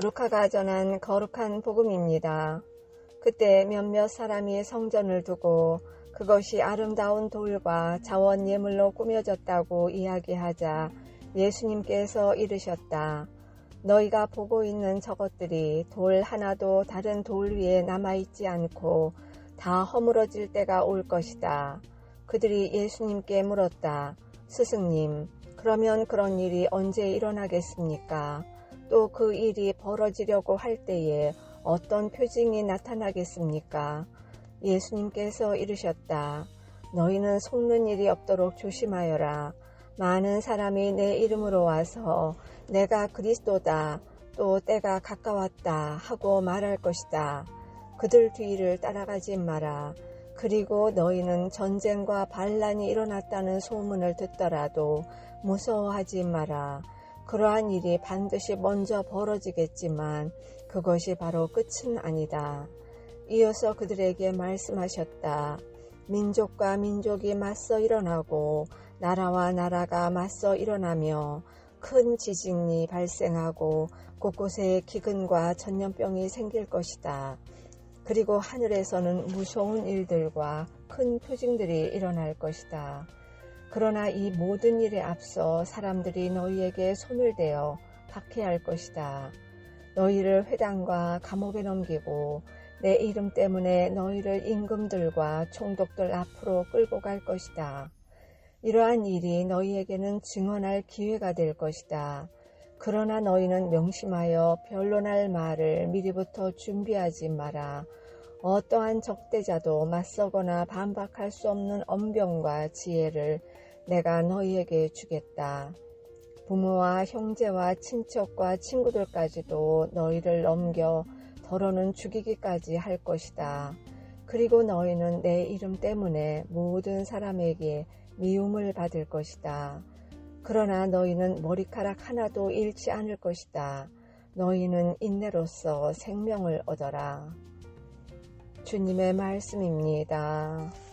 루카가 전한 거룩한 복음입니다. 그때 몇몇 사람이 성전을 두고 그것이 아름다운 돌과 자원 예물로 꾸며졌다고 이야기하자 예수님께서 이르셨다. 너희가 보고 있는 저것들이 돌 하나도 다른 돌 위에 남아있지 않고 다 허물어질 때가 올 것이다. 그들이 예수님께 물었다. 스승님, 그러면 그런 일이 언제 일어나겠습니까? 또 그 일이 벌어지려고 할 때에 어떤 표징이 나타나겠습니까? 예수님께서 이르셨다. 너희는 속는 일이 없도록 조심하여라. 많은 사람이 내 이름으로 와서 내가 그리스도다, 또 때가 가까웠다 하고 말할 것이다. 그들 뒤를 따라가지 마라. 그리고 너희는 전쟁과 반란이 일어났다는 소문을 듣더라도 무서워하지 마라. 그러한 일이 반드시 먼저 벌어지겠지만 그것이 바로 끝은 아니다. 이어서 그들에게 말씀하셨다. 민족과 민족이 맞서 일어나고 나라와 나라가 맞서 일어나며 큰 지진이 발생하고 곳곳에 기근과 전염병이 생길 것이다. 그리고 하늘에서는 무서운 일들과 큰 표징들이 일어날 것이다. 그러나 이 모든 일에 앞서 사람들이 너희에게 손을 대어 박해할 것이다. 너희를 회당과 감옥에 넘기고 내 이름 때문에 너희를 임금들과 총독들 앞으로 끌고 갈 것이다. 이러한 일이 너희에게는 증언할 기회가 될 것이다. 그러나 너희는 명심하여 변론할 말을 미리부터 준비하지 마라. 어떠한 적대자도 맞서거나 반박할 수 없는 언병과 지혜를 내가 너희에게 주겠다. 부모와 형제와 친척과 친구들까지도 너희를 넘겨 더러는 죽이기까지 할 것이다. 그리고 너희는 내 이름 때문에 모든 사람에게 미움을 받을 것이다. 그러나 너희는 머리카락 하나도 잃지 않을 것이다. 너희는 인내로서 생명을 얻어라. 주님의 말씀입니다.